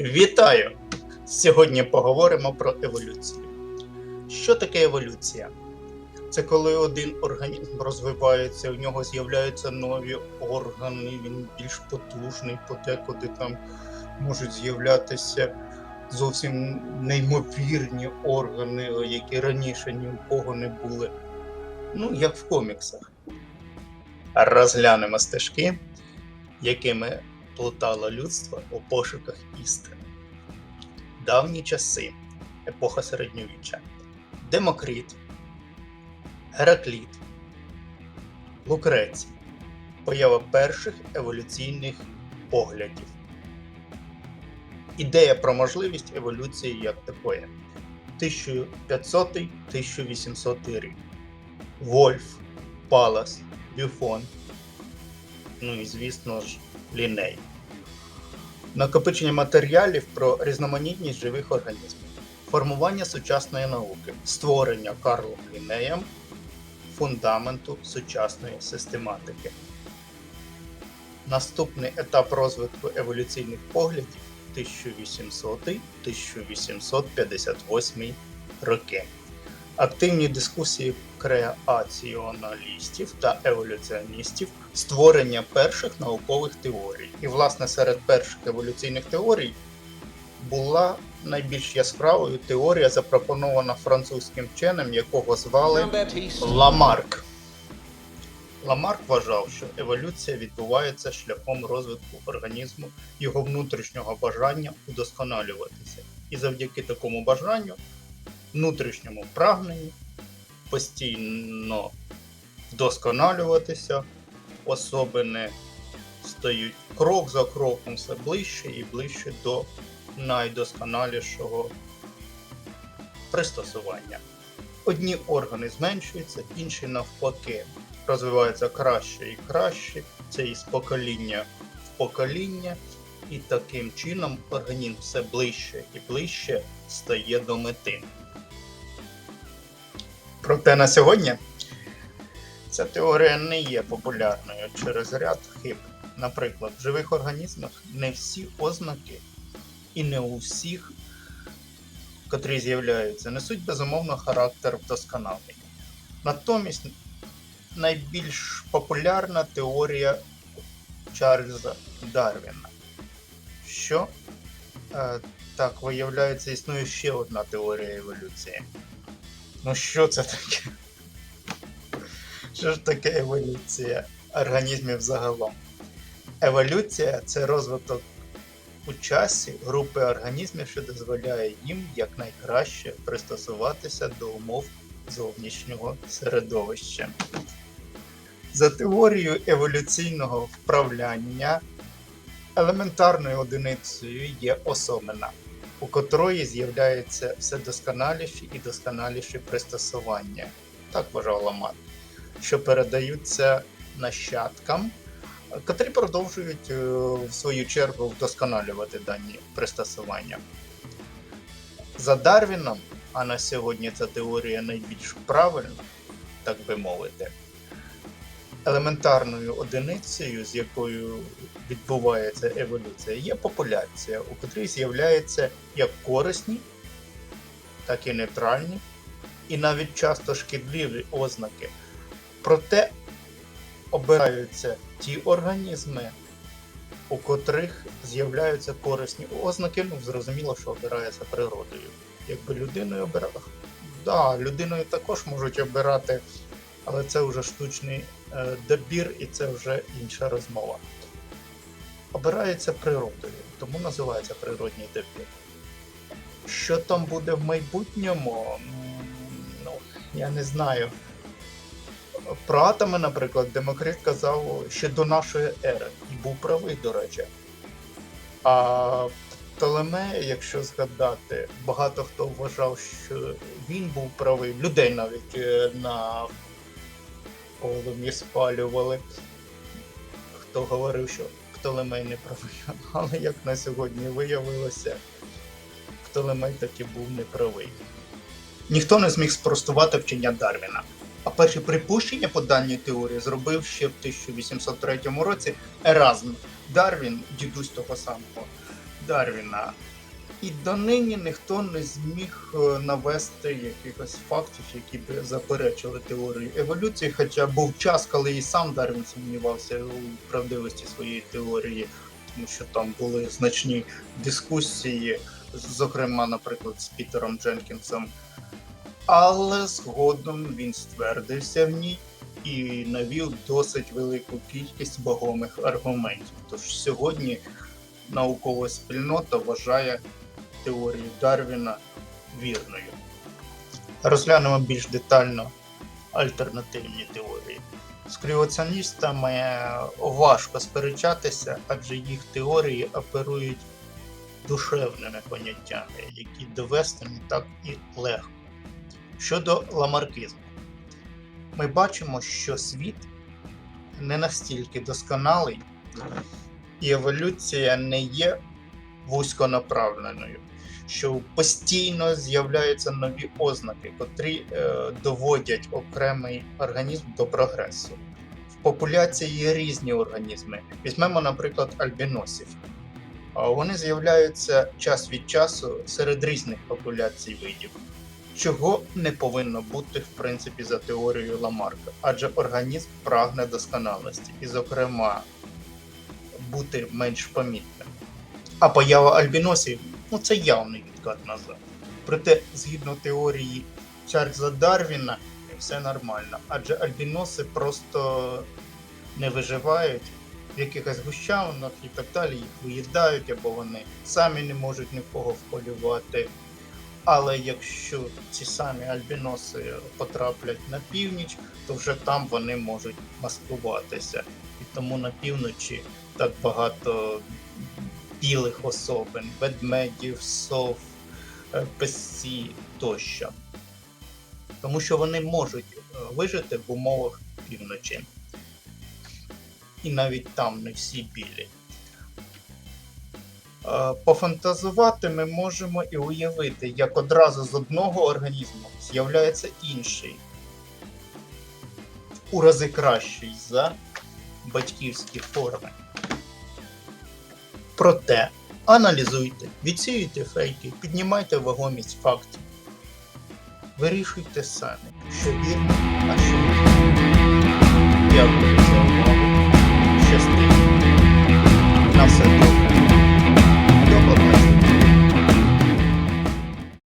Вітаю! Сьогодні поговоримо про еволюцію. Що таке еволюція? Це коли один організм розвивається, у нього з'являються нові органи, він більш потужний, подекуди там можуть з'являтися зовсім неймовірні органи, які раніше ні у кого не були. Ну, як в коміксах. Розглянемо стежки, якими плутало людство у пошуках істини. Давні часи, епоха середньовіччя, Демокрит, Геракліт, Лукрецій, поява перших еволюційних поглядів. Ідея про можливість еволюції як такої. 1500-1800 рік. Вольф, Палас, Бюфон, ну і звісно ж, Ліней. Накопичення матеріалів про різноманітність живих організмів, формування сучасної науки, створення Карлом Лінеєм фундаменту сучасної систематики. Наступний етап розвитку еволюційних поглядів 1800-1858 роки. Активні дискусії креаціоналістів та еволюціоністів, створення перших наукових теорій. І, власне, серед перших еволюційних теорій була найбільш яскравою теорія, запропонована французьким вченим, якого звали Ламарк. Ламарк вважав, що еволюція відбувається шляхом розвитку організму, його внутрішнього бажання удосконалюватися. І завдяки такому бажанню, внутрішньому прагненню, постійно вдосконалюватися, особини стають крок за кроком все ближче і ближче до найдосконалішого пристосування. Одні органи зменшуються, інші навпаки розвиваються краще і краще. Це із покоління в покоління, і таким чином організм все ближче і ближче стає до мети. Проте на сьогодні ця теорія не є популярною через ряд хиб. Наприклад, в живих організмах не всі ознаки і не у всіх, котрі з'являються, несуть безумовно характер вдосконалення. Натомість найбільш популярна теорія Чарльза Дарвіна. Що е, так, виявляється, існує ще одна теорія еволюції. Ну що це таке? Що ж таке еволюція організмів загалом? Еволюція це розвиток у часі групи організмів, що дозволяє їм якнайкраще пристосуватися до умов зовнішнього середовища. За теорією еволюційного вправляння елементарною одиницею є особина, у котрої з'являється все досконаліші і досконаліші пристосування, так вважав Ламат, що передаються нащадкам, котрі продовжують е, в свою чергу вдосконалювати дані пристосування. За Дарвіном, а на сьогодні ця теорія найбільш правильна, так би мовити, елементарною одиницею, з якою відбувається еволюція, є популяція, у котрій з'являються як корисні, так і нейтральні, і навіть часто шкідливі ознаки. Проте обираються ті організми, у котрих з'являються корисні ознаки, ну зрозуміло, що обирається природою. Якби людиною обирали. Да, людиною також можуть обирати, але це вже штучний добір і це вже інша розмова. Обирається природою, тому називається природній добір. Що там буде в майбутньому? Ну, я не знаю. Про атоми, наприклад, Демокрит казав ще до нашої ери, і був правий, до речі. А Птолемея, якщо згадати, багато хто вважав, що він був правий. Людей навіть е, на полум'ї спалювали. Хто говорив, що Птолемей не правий. Але як на сьогодні виявилося, Птолемей таки був неправий. Ніхто не зміг спростувати вчення Дарвіна. А перші припущення по даній теорії зробив ще в 1803 році Еразм Дарвін, дідусь того самого Дарвіна. І донині ніхто не зміг е, навести якихось фактів, які б заперечили теорію еволюції. Хоча був час, коли і сам Дарвін сумнівався у правдивості своєї теорії, тому що там були значні дискусії, зокрема, наприклад, з Пітером Дженкінсом. Але згодом він ствердився в ній і навів досить велику кількість вагомих аргументів. Тож сьогодні наукова спільнота вважає теорію Дарвіна вірною. Розглянемо більш детально альтернативні теорії. З креаціоністами важко сперечатися, адже їх теорії оперують душевними поняттями, які довести не так і легко. Щодо ламаркизму, ми бачимо, що світ не настільки досконалий, і еволюція не є вузьконаправленою, що постійно з'являються нові ознаки, котрі е, доводять окремий організм до прогресу. В популяції є різні організми. Візьмемо, наприклад, альбіносів. Вони з'являються час від часу серед різних популяцій видів, чого не повинно бути в принципі за теорією Ламарка, адже організм прагне досконалості, і, зокрема, бути менш помітним. А поява альбіносів ну це явний відкат назад. Проте, згідно теорії Чарльза Дарвіна, все нормально, адже альбіноси просто не виживають в якихось гущавинах і так далі, їх виїдають, або вони самі не можуть нікого вполювати. Але якщо ці самі альбіноси потраплять на північ, то вже там вони можуть маскуватися. І тому на півночі так багато білих особин, ведмедів, сов, е, песці тощо. Тому що вони можуть е, вижити в умовах півночі. І навіть там не всі білі. Е, Пофантазувати ми можемо і уявити, як одразу з одного організму з'являється інший, у рази кращий за батьківські форми. Проте аналізуйте, відсіюйте фейки, піднімайте вагомість фактів. Вирішуйте самі, що вірно, а що не. Дякую за увагу. Щастя. На все добре. До побачення.